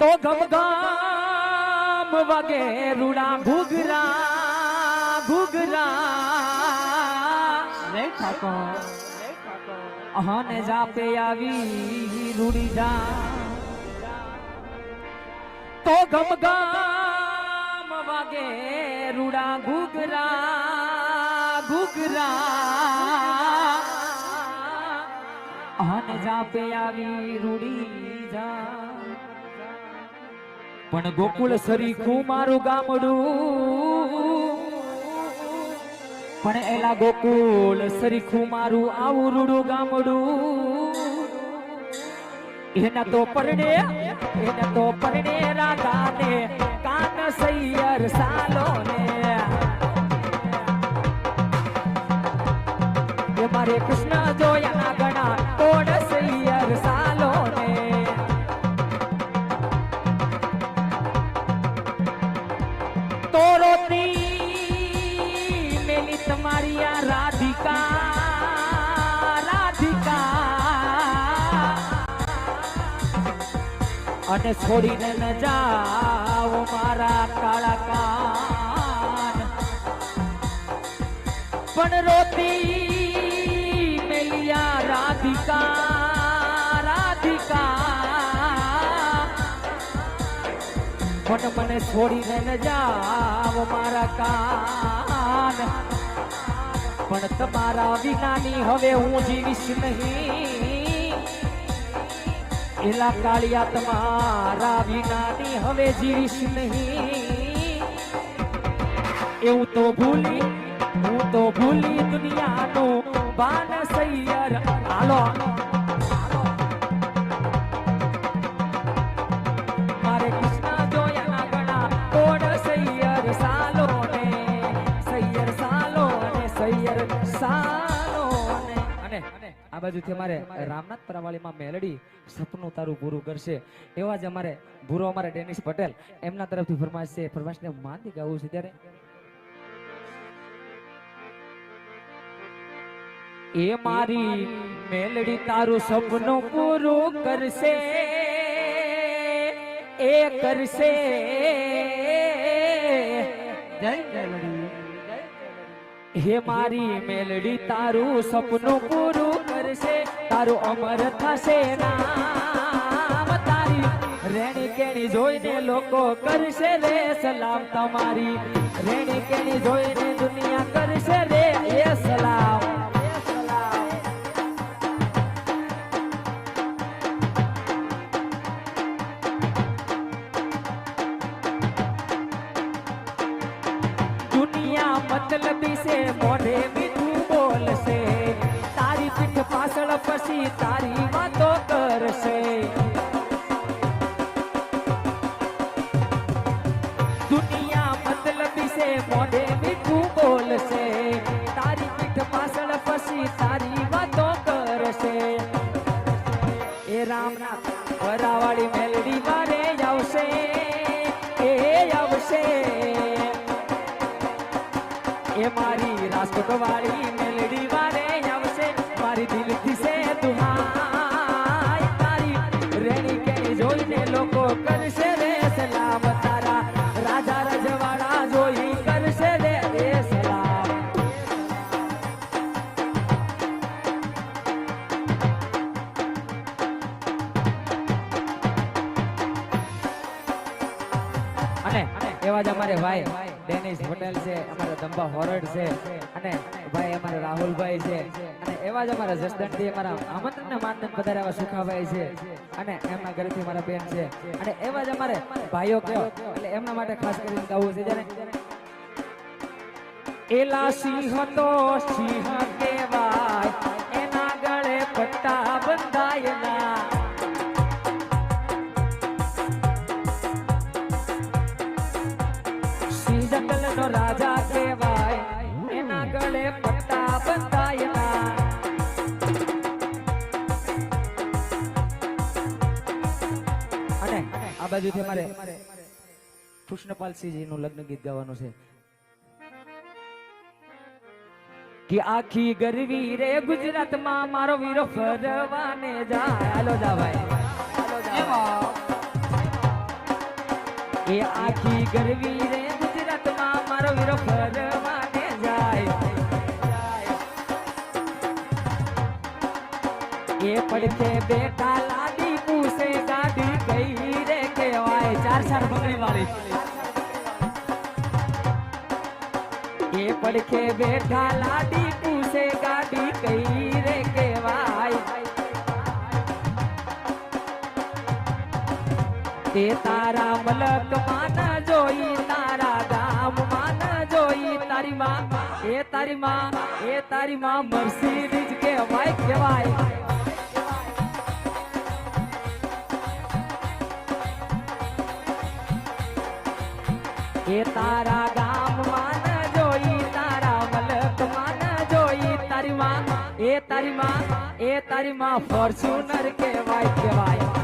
તો ગમગમ વાગે રૂડા ઘૂઘરા ઘૂઘરા રે ઠાકોર અહને જાપે આવી રૂડી જા તો ગમગમ વાગે રૂડા ઘૂઘરા ઘૂઘરા અહને જાપે આવી રૂડી જા પણ ગોકુળ સરીખું મારું ગામડું. પણ એલા ગોકુળ સરીખું મારું આવું રૂડું ગામડું. એના તો પરણે, એના તો પરણે રાધાને, કાન સૈયર સાલો ને મારે કૃષ્ણ જોયા ગણા રોતી તમારી આ રાધિકા રાધિકા. અને છોડીને ન જાઓ મારા કાળા કાન. પણ રોતી મેલિયા રાધિકા રાધિકા. મને છોડીને ન જાવ મારા કાન. પણ તમારા વિનાની હવે હું જીવીશ નહીં. એલા કાળિયા, તમારા વિનાની હવે જીવીશ નહીં. એવું તો ભૂલી આ બાજુથી અમારે રામનાથ પરાવાળીમાં મેલડી સપનું તારું પૂરું કરશે. એવા જ અમારે ભૂરો અમારે ડેનિસ પટેલ એમના તરફથી ફરમાશ છે. ફરમાશને માનથી ગાવું છે ત્યારે. એ મારી મેલડી તારું સપનું પૂરું કરશે. એ કરશે. જય મેલડી. હે મારી મેલડી, તારું સપનું પૂરું કરશે, તારું અમર થશે નામ. તારી રેણી કેણી જોઈને લોકો કરશે રે સલામ. તમારી રેણી કેણી જોઈને દુનિયા કરશે રે, એ સલામ. પછી તારી વાતો કરશે. દુનિયા મતલબી છે, મોઢે મીઠું બોલશે. તારી પીઠ પાછળ પછી તારી વાતો કરશે. એ રામના વરાવાળી મેલડી મારે આવશે. એ આવશે. એ મારી રાજકોટ વાળી એવા જ અમારે ભાઈ ડેનિસ પટેલ છે, અમારા ધંબા હોરડ છે અને ભાઈ અમારા રાહુલભાઈ છે. અને એવા જ અમારા જસદનથી અમારા આમંત્રણ માનને વધારે એવા સુખાભાઈ છે. અને એમના ઘરેથી મારા બેન છે. અને એવા જ અમારે ભાઈઓ કયો, એટલે એમના માટે ખાસ કરીને ગાવું છે. જ્યારે એલા સિંહ તો સિંહ આ બાજુથી મારે કૃષ્ણપાલસિંહજી નું લગ્ન ગીત ગાવાનું છે. કે આખી ગરવી રે ગુજરાતમાં મારો વીરો ફરવાને જાય. હાલો જા ભાઈ. એ આખી ગરવી રે ગુજરાતમાં મારો વીરો ફરવાને જાય. એ પડખે બેઠા ચાર બંગડી વાળી એ પડખે બેઠા લાડી પૂછે, ગાડી કઈ રે કેવાય તે તારા મલક માન જોઈ, તારા ગામ માન જોઈ. તારી માં, એ તારી માં, એ તારી માં મર્સિડીઝ કેવાય કહેવાય. એ તારા ગામ માન જોઈ, તારા મલક માન જોઈ, તારી માં, એ તારી માં, એ તારી ફોર્ચ્યુનર કહેવાય કહેવાય.